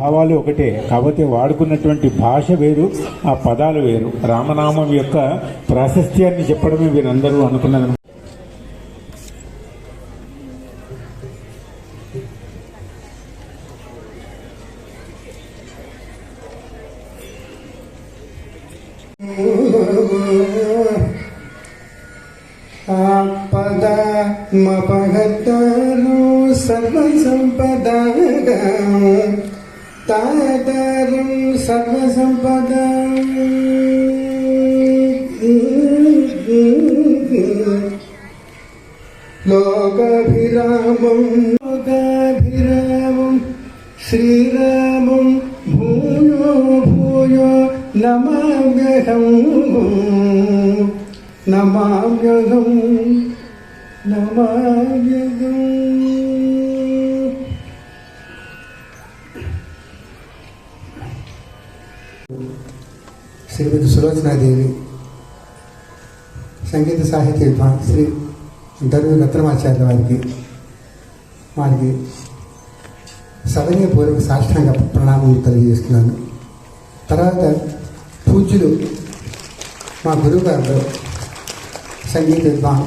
భావాలు ఒకటే. కాకపోతే వాడుకున్నటువంటి భాష వేరు ఆ పదాలు వేరు. రామనామం యొక్క ప్రాశస్త్యాన్ని చెప్పడమే వీరందరూ అనుకున్నది ఆపద మపగతాను సర్వ సంపద தாதாரம் சர்வசம்பதா லோகாபிராமம் லோகாபிராமம் ஸ்ரீராமம் பூயோ பூயோ நமாம்யகம் நமாம்யகம் நமாம்யகம் శ్రీమతి సులోచనాదేవి సంగీత సాహిత్య విభాగం శ్రీ దరువు రత్నమాచార్య వారికి వారికి సదనీయపూర్వక సాష్టాంగ ప్రణామం తెలియజేస్తున్నాను. తర్వాత పూజ్యులు మా గురువుగారు సంగీత విద్వాన్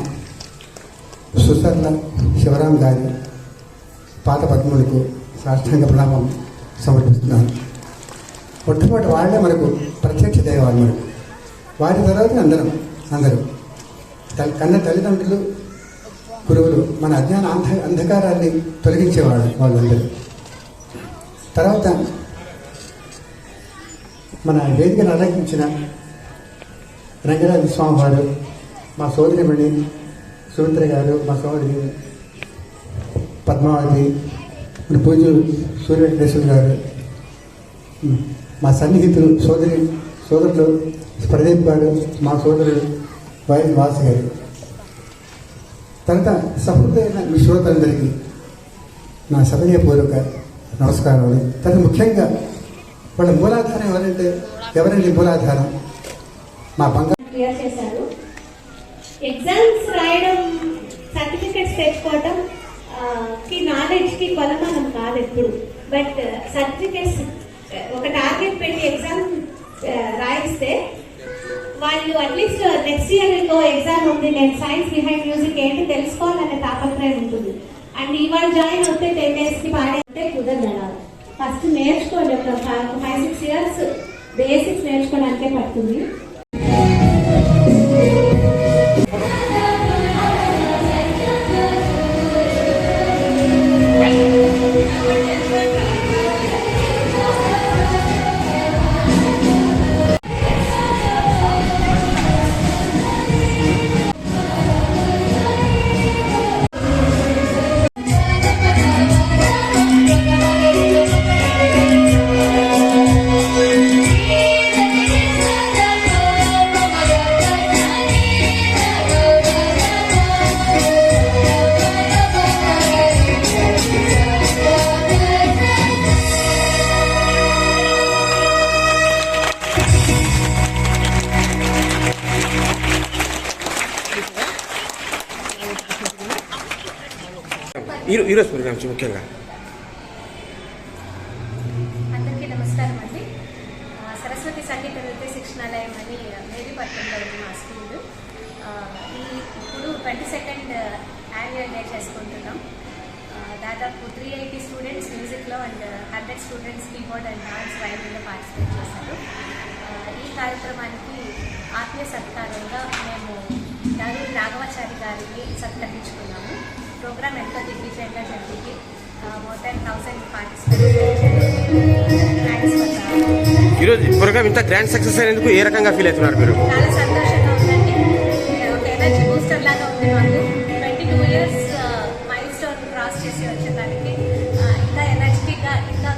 సుసర్ల శివరాం గారి పాత పద్ములకు సాష్టాంగ ప్రణామం సమర్పిస్తున్నాను. మొట్టమొదటి వాళ్ళే మనకు ప్రత్యక్ష దైవాలు మనకు. వారి తర్వాత అందరం అందరూ. తల్లి కన్న తల్లిదండ్రులు గురువులు మన అజ్ఞాన అంధ అంధకారాన్ని తొలగించేవాళ్ళు వాళ్ళందరూ. తర్వాత మన వేదికను అలంకించిన రంగరాజ స్వామి వారు మా సోదరిమణి సుమిత్ర గారు మా సోదరి పద్మావతి పూజలు సూర్య వెంకటేశ్వర గారు. మా సన్నిహితులు సోదరి సోదరులు ప్రదీప్ గారు మా సోదరుడు వైఎన్ వాసు గారు తర్వాత సహృదయన మీ శ్రోతలందరికీ నా సదనీయపూర్వక నమస్కారాలు. తర్వాత ముఖ్యంగా వాళ్ళ మూలాధారం ఎవరంటే ఎవరండి మూలాధారం? మా బంగారు క్లియర్ చేశారు. ఎగ్జామ్స్ రాయడం సర్టిఫికెట్స్ తెచ్చుకోవడం కి నాలెడ్జ్కి కొలమానం కాదు ఎప్పుడు. బట్ సర్టిఫికెట్స్ పెట్టి ఎగ్జామ్ రాయిస్తే వాళ్ళు అట్లీస్ట్ నెక్స్ట్ ఇయర్ ఇంకో ఎగ్జామ్ ఉంది. నేను సైన్స్ బిహైండ్ మ్యూజిక్ ఏంటి తెలుసుకోవాలనే తాపత్రయం ఉంటుంది. అండ్ ఇవాళ జాయిన్ వస్తే టెన్ డేస్కి పాడే కుదరదు ఫస్ట్ నేర్చుకోండి ఒక ఫైవ్ సిక్స్ ఇయర్స్ బేసిక్స్ నేర్చుకోవడానికే పడుతుంది. ఈరోజు ప్రోగ్రామ్స్ ముఖ్యంగా. అందరికీ నమస్కారం అండి. సరస్వతి సంగీత నృత్య శిక్షణాలయం అని మేరీపట్నంలో ఉంది మా స్కూల్. ఈ ఇప్పుడు ట్వంటీ సెకండ్ యాన్యువల్ డే చేసుకుంటున్నాం. దాదాపు త్రీ ఎయిటీ స్టూడెంట్స్ మ్యూజిక్లో and hundred students keyboard and dance వైద్యంలో పార్టిసిపేట్ చేశారు. ఈ కార్యక్రమానికి ఆత్మీయ సత్కారంగా మేము దారు నాగవాచారి గారిని సత్కరించుకున్నాము. ప్రోగ్రామ్ ఎంతో దిగ్విజయంగా జరిగింది మోర్ దాన్ థౌసండ్ పార్టిసిపేట్స్ ఈరోజు ప్రోగ్రామ్ ఇంత గ్రాండ్ సక్సెస్ అయినందుకు ఏ రకంగా ఫీల్ అవుతున్నారు మీరు? చాలా సంతోషంగా ఉందండి. ఒక ఎనర్జీ బూస్టర్ లాగా ఉంది మాకు. Twenty two years milestone cross చేసి వచ్చేదానికి ఆ, ఇంకా ఎనర్జెటిక్గా ఇంకా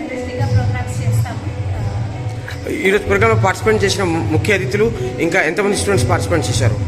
ఎనర్జెటిక్గా ప్రోగ్రామ్స్ చేస్తాము. ఆ, ఈరోజు ప్రోగ్రామ్ పార్టిసిపేట్ చేసిన ముఖ్య అతిథులు ఇంకా ఎంతమంది స్టూడెంట్స్ పార్టిసిపేట్ చేశారు?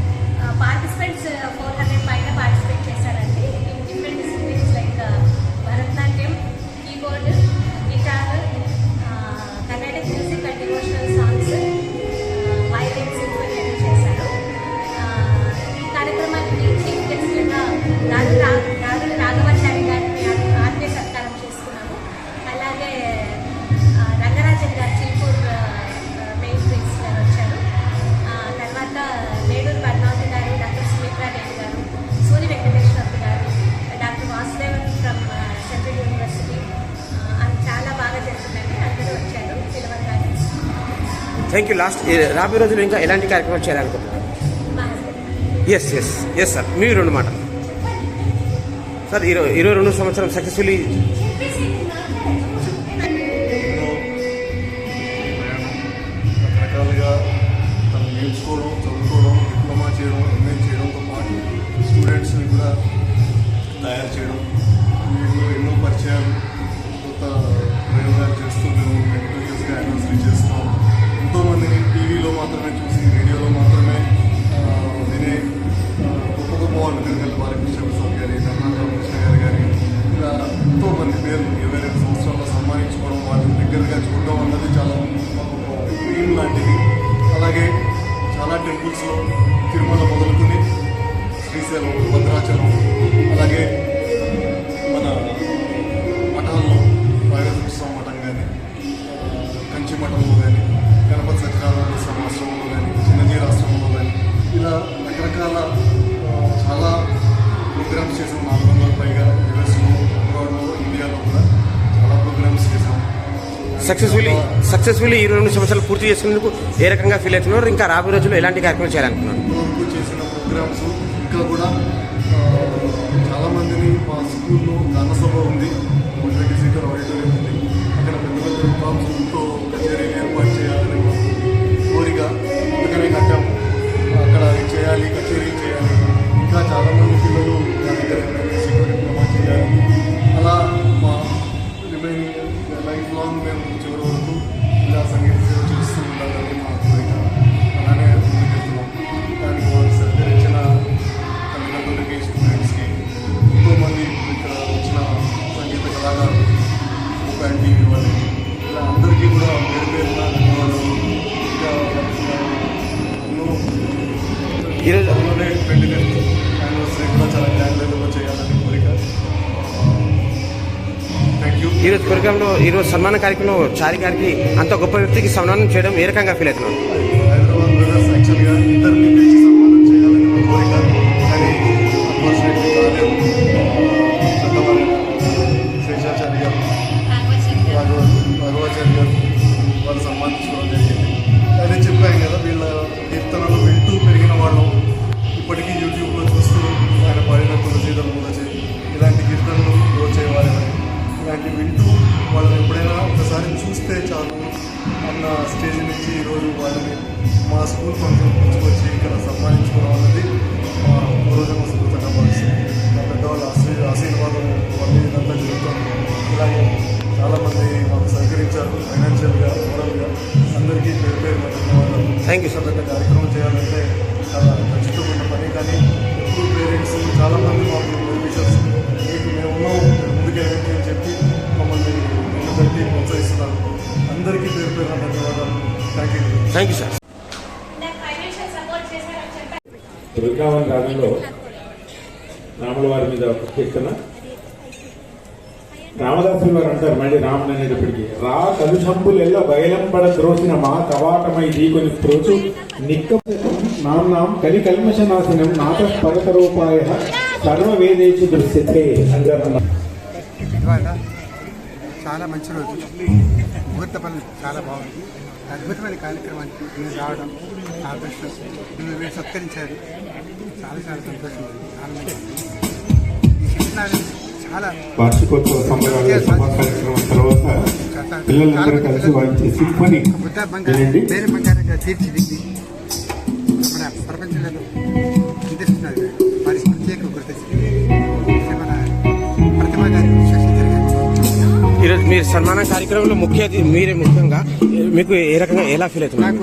థ్యాంక్ యూ లాస్ట్ రాబోయే రోజులు ఇంకా ఎలాంటి కార్యక్రమాలు చేయాలనుకుంటున్నారు? ఎస్ ఎస్ ఎస్ సార్ మీ రెండు మాట. సార్ ఇరవై ఇరవై రెండు సంవత్సరం సక్సెస్ఫుల్లీ రకరకాలుగా తను గొప్ప గొప్ప బాలకృష్ణ ప్రసాద్ గారి కర్ణాటక కృష్ణ గారు కానీ ఇలా ఎంతోమంది పేర్లు ఇరవై రెండు సంవత్సరాల్లో సమ్మానించుకోవడం వాటిని దగ్గరగా చూడడం అన్నది చాలా డ్రీమ్ లాంటిది. అలాగే చాలా టెంపుల్స్లో తిరుమల మొదలుకొని శ్రీశైలం భద్రాచలం అలాగే సక్సెస్ఫుల్లీ సక్సెస్ఫుల్లీ ఇరవై రెండు సంవత్సరాలు పూర్తి చేసుకునేందుకు ఏ రకంగా ఫీల్ అవుతున్నారు? ఇంకా రాబోయే రోజుల్లో ఎలాంటి కార్యక్రమాలు చేయాలనుకున్నారు ఇంతవరకు చేసిన ప్రోగ్రామ్స్ ఇంకా కూడా ఆ, చాలా మందిని మా స్కూల్లో ధనసభ ఉంది. ఉంది. అక్కడ పెద్ద పెద్ద ఈరోజు ప్రోగ్రాంలో ఈరోజు సన్మాన కార్యక్రమంలో చారి గారికి అంత గొప్ప వ్యక్తికి సన్మానం చేయడం ఏ రకంగా ఫీల్ అవుతున్నారు స్టేజ్ నుంచి ఈరోజు వాళ్ళని మా స్కూల్ ఫంక్షన్ తీసుకొచ్చి ఇక్కడ సన్మానించుకోవడం అన్నది మా పూర్వజన్మ స్ఫూర్తిగా భావిస్తుంది మా పెద్దవాళ్ళ ఆశీ ఆశీర్వాదం వల్ల ఇదంతా జరుగుతుంది. ఇలాగే చాలామంది మాకు సహకరించారు ఫైనాన్షియల్గా మోరల్గా అందరికీ పేరు పేరు ధన్యవాదాలు. You, sir. పెద్ద కార్యక్రమం చేయాలంటే థ్యాంక్ యూ సార్ బృందావన్ రాగంలో రాముల వారి మీద ఒక కీర్తన. రామదాసులు వారు అంటారు మళ్ళీ రాముడు అనేటప్పటికి రా కలుషంపులెల్ల బయలంబడ ద్రోసిన మా కవాటమై ఢీకొని త్రోచు నిక్క నామ్నాం కలి కల్మష నాశనం నాత పరత రూపాయ సర్వ వేదేచి దృశ్యతే అంటారు చాలా మంచి రోజు. ముహూర్త పనులు చాలా బాగుంది. అద్భుతమైన కార్యక్రమానికి మీరు రావడం నా అదృష్టం. మీరు మీరు సత్కరించారు. చాలా చాలా సంతోషం. ఈ చాలా వార్షికోత్సవ సంబరాల సభా కార్యక్రమం తర్వాత పిల్లలందరూ కలిసి వాయించే సింఫనీ బుద్ధ బంగారం వినండి. పేరు బంగారంగా తీర్చిదిద్ది మన ప్రపంచంలో అందిస్తున్నారు. ఈరోజు మీరు సన్మాన కార్యక్రమంలో ముఖ్య మీరే ముఖ్యంగా మీకు ఏ రకంగా ఎలా ఫీల్ అవుతున్నారు